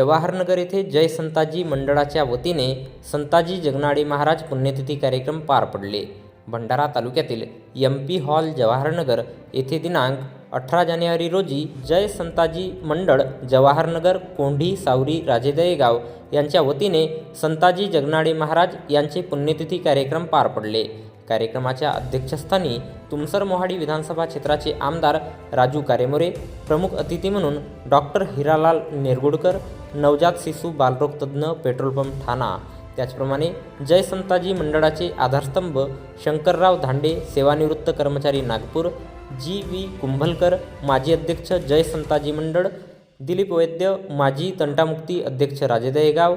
जवाहरनगर येथे जय संताजी मंडळाच्या वतीने संताजी जगनाडे महाराज पुण्यतिथी कार्यक्रम पार पडले. भंडारा तालुक्यातील एम पी हॉल जवाहरनगर येथे दिनांक अठरा जानेवारी रोजी जय संताजी मंडळ जवाहरनगर कोंढी सावरी राजेदयेगाव यांच्या वतीने संताजी जगनाडे महाराज यांचे पुण्यतिथी कार्यक्रम पार पडले. कार्यक्रमाच्या अध्यक्षस्थानी तुमसर मोहाडी विधानसभा क्षेत्राचे आमदार राजू कारेमोरे प्रमुख अतिथी म्हणून डॉक्टर हिरालाल नेरगुडकर नवजात शिशु बालरोग तज्ज्ञ पेट्रोल पंप ठाणा. त्याचप्रमाणे जय संताजी मंडळाचे आधारस्तंभ शंकरराव धांडे सेवानिवृत्त कर्मचारी नागपूर जी व्ही कुंभलकर माजी अध्यक्ष जय संताजी मंडळ दिलीप वैद्य माजी तंटामुक्ती अध्यक्ष राजेदयगाव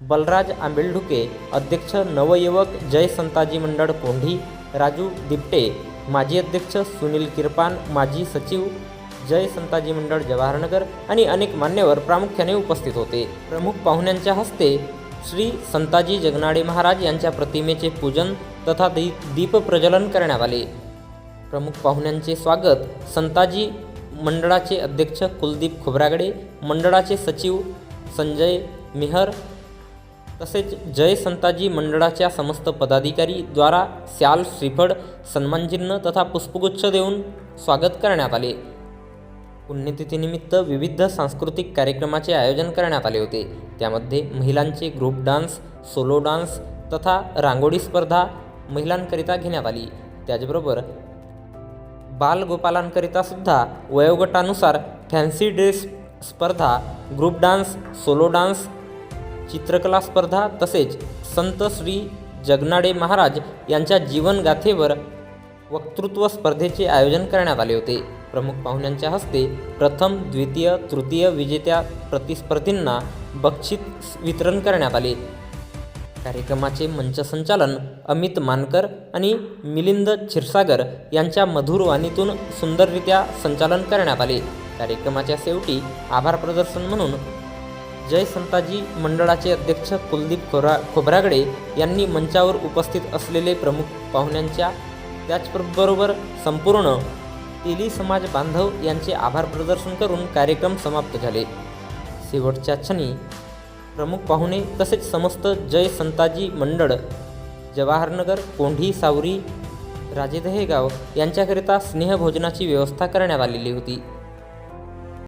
बलराज आंबेलढुके अध्यक्ष नवयुवक जय संताजी मंडळ कोंढी राजू दिपटे माजी अध्यक्ष सुनील किरपान माजी सचिव जय संताजी मंडळ जवाहरनगर आणि अनेक मान्यवर प्रामुख्याने उपस्थित होते. प्रमुख पाहुण्यांच्या हस्ते श्री संताजी जगनाडे महाराज यांच्या प्रतिमेचे पूजन तथा दी दीपप्रज्वलन करण्यात आले. प्रमुख पाहुण्यांचे स्वागत संताजी मंडळाचे अध्यक्ष कुलदीप खोब्रागडे मंडळाचे सचिव संजय मिहर तसेच जय संताजी मंडळाच्या समस्त पदाधिकारी द्वारा श्रीफळ सन्मानचिन्ह तथा पुष्पगुच्छ देऊन स्वागत करण्यात आले. पुण्यतिथीनिमित्त विविध सांस्कृतिक कार्यक्रमाचे आयोजन करण्यात आले होते. त्यामध्ये महिलांचे ग्रुप डान्स सोलो डान्स तथा रांगोळी स्पर्धा महिलांकरिता घेण्यात आली. त्याचबरोबर बालगोपालांकरिता सुद्धा वयोगटानुसार फॅन्सी ड्रेस स्पर्धा ग्रुप डान्स सोलो डान्स चित्रकला स्पर्धा तसेच संत श्री जगनाडे महाराज यांच्या जीवनगाथेवर वक्तृत्व स्पर्धेचे आयोजन करण्यात आले होते. प्रमुख पाहुण्यांच्या हस्ते प्रथम द्वितीय तृतीय विजेत्या प्रतिस्पर्धींना बक्षीस वितरण करण्यात आले. कार्यक्रमाचे मंचसंचालन अमित मानकर आणि मिलिंद क्षीरसागर यांच्या मधुर वाणीतून सुंदररित्या संचालन करण्यात आले. कार्यक्रमाच्या शेवटी आभार प्रदर्शन म्हणून जय संताजी मंडळाचे अध्यक्ष कुलदीप खोरा खोब्रागडे यांनी मंचावर उपस्थित असलेले प्रमुख पाहुण्यांच्या त्याचबरोबर संपूर्ण तेली समाज बांधव यांचे आभार प्रदर्शन करून कार्यक्रम समाप्त झाले. शेवटच्या क्षणी प्रमुख पाहुणे तसेच समस्त जय संताजी मंडळ जवाहरनगर कोंढी सावरी राजेदहेगाव यांच्याकरिता स्नेहभोजनाची व्यवस्था करण्यात आलेली होती.